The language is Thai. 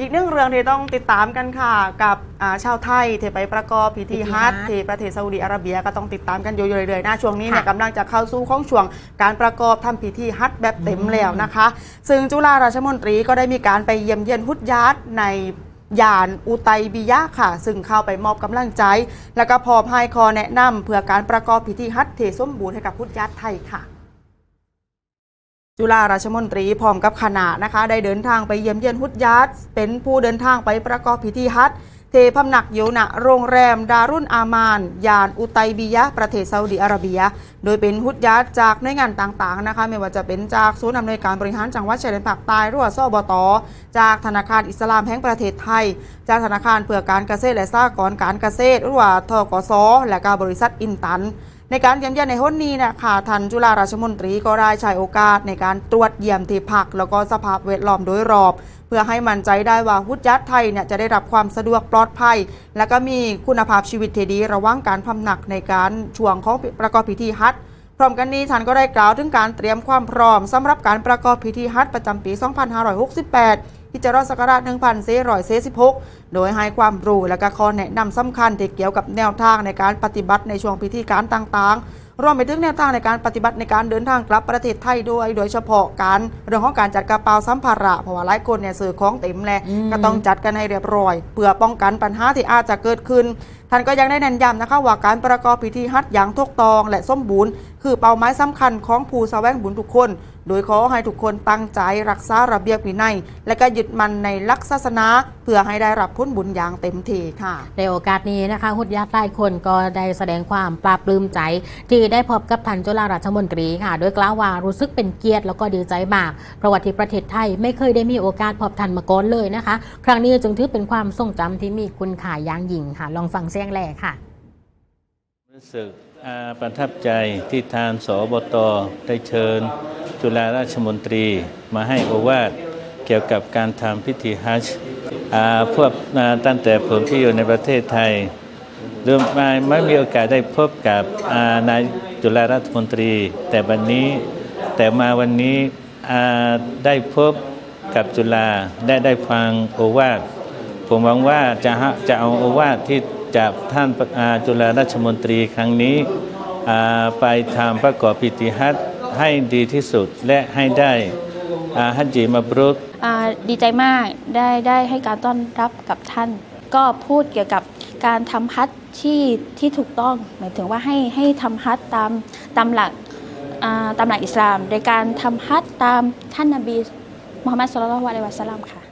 อีกหนึ่งเรื่องที่ต้องติดตามกันค่ะ กับอ่าชาวไทยที่ไปประกอบพิธีพิธีฮัฮัจจญ์ที่ประเทศซาอุดิอาระเบียก็ต้องติดตามกันอยู่เรื่อยๆนะช่วงนี้เนี่ยค่ะกำลังจะเข้าสู่ของช่วงการประกอบทำพิธีฮัจญ์แบบเต็มอืมแล้วนะคะ ซึ่งจุฬาราชมนตรีก็ได้มีการไปเยี่ยมเยียนฮุดยัดในยานอุตัยบิยะค่ะ ซึ่งเข้าไปมอบกำลังใจ แล้วก็พร้อมให้คอแนะนำเพื่อการประกอบพิธีฮัจญ์ที่สมบูรณ์ให้กับฮุดยัดไทยค่ะ จุฬาราชมนตรีพร้อมกับคณะนะคะ ได้เดินทางไปเยี่ยมเยียนฮุดยัดเป็นผู้เดินทางไปประกอบพิธีฮัจเทพำหนักอยู่ณโรงแรม ดารุนอามาน ยานอุตัยบียะ ประเทศซาอุดิอาระเบีย โดยเป็นฮุดยัดจากหน่วยงานต่างๆนะคะ ไม่ว่าจะเป็นจากศูนย์อำนวยการบริหารจังหวัดชายแดนภาคใต้รือว่าสบตจากธนาคารอิสลามแห่งประเทศไทย จากธนาคารเพื่อการเกษตรและสหกรณ์การเกษตรรือว่าทกสและก็บริษัทอินตัน ในการเยี่ยมเยียนในห้นนี้นะคะท่านจุฬาราชมนตรีก็ได้ใช้โอกาสในการตรวจเยี่ยมที่พัก แล้วก็สภาพแวดล้อมโดยรอบ เพื่อให้มั่นใจได้ว่าฮุดยัดไทยเนี่ยจะได้รับความสะดวกปลอดภัย และก็มีคุณภาพชีวิตที่ดี ระหว่างการพำหนักในการช่วงของประกอบพิธีฮัจญ์พร้อมกันนี้ท่านก็ได้กล่าวถึงการเตรียมความพร้อมสำหรับการประกอบพิธีฮัจญ์ประจำปี 2568 ที่จะรอดศักราช1446 โดยให้ความรู้และก็ข้อแนะนำสำคัญที่เกี่ยวกับแนวทางในการปฏิบัติในช่วงพิธีการต่างๆ รวมไปถึงแนวทางในการปฏิบัติในการเดินทางกลับประเทศไทยด้วย โดยเฉพาะการเรื่องของการจัดกระเป๋าสัมภาระเพราะว่าหลายคนเนี่ยซื้อของเต็มแหละอืมก็ต้องจัดกันให้เรียบร้อย เพื่อป้องกันปัญหาที่อาจจะเกิดขึ้นท่านก็ยังได้เน้นย้ำนะคะว่าการประกอบพิธีฮัจญ์อย่างถูกต้อง และสมบูรณ์คือเป้าหมายสำคัญของผู้แสวงบุญทุกคน โดยขอให้ทุกคนตั้งใจรักษาระเบียบวินัย และก็ยึดมั่นในหลักศาสนาเพื่อให้ได้รับผลบุญอย่างเต็มที่ค่ะ ในโอกาสนี้นะคะฮุดยัดหลายคนก็ได้แสดงความปลาบปลื้มใจ ที่ได้พบกับท่านจุฬาราชมนตรีค่ะ โดยกล่าวว่ารู้สึกเป็นเกียรติแล้วก็ดีใจมากเพราะว่าที่ประเทศไทยไม่เคยได้มีโอกาสพบท่านมาก่อนเลยนะคะ ครั้งนี้จึงถือเป็นความทรงจำที่มีคุณค่าอย่างยิ่งค่ะ ลองฟังเสียงแรกค่ะรู้สึกอ่าประทับใจที่ทางสบตได้เชิญ จุฬาราชมนตรีมาให้โอวาทเกี่ยวกับการทำพิธีฮัจญ์พวกอ่าตั้งแต่ผมที่อยู่ในประเทศไทยเริ่มมาไม่มีโอกาสได้พบกับานายจุฬาราชมนตรี แต่วันนี้แต่มาวันนี้ได้พบกับจุฬาได้ได้ฟังโอวาทผมหวังว่าจะจะเอาโอวาทที่จากท่านาจุฬาราชมนตรีครั้งนี้ไปทำประกอบพิธีฮัจญ์ ให้ดีที่สุดและให้ได้ฮัจจีมาบรุษดีใจมากได้ได้ให้การต้อนรับกับท่าน ก็พูดเกี่ยวกับการทำฮัจที่ที่ถูกต้อง หมายถึงว่าให้ให้ทำฮัจตามตามหลักตามหลักอิสลาม โดยการทำฮัจตามท่านนบีมุฮัมมัดสุลลัลลอฮุอะลัยวะสัลลัมค่ะ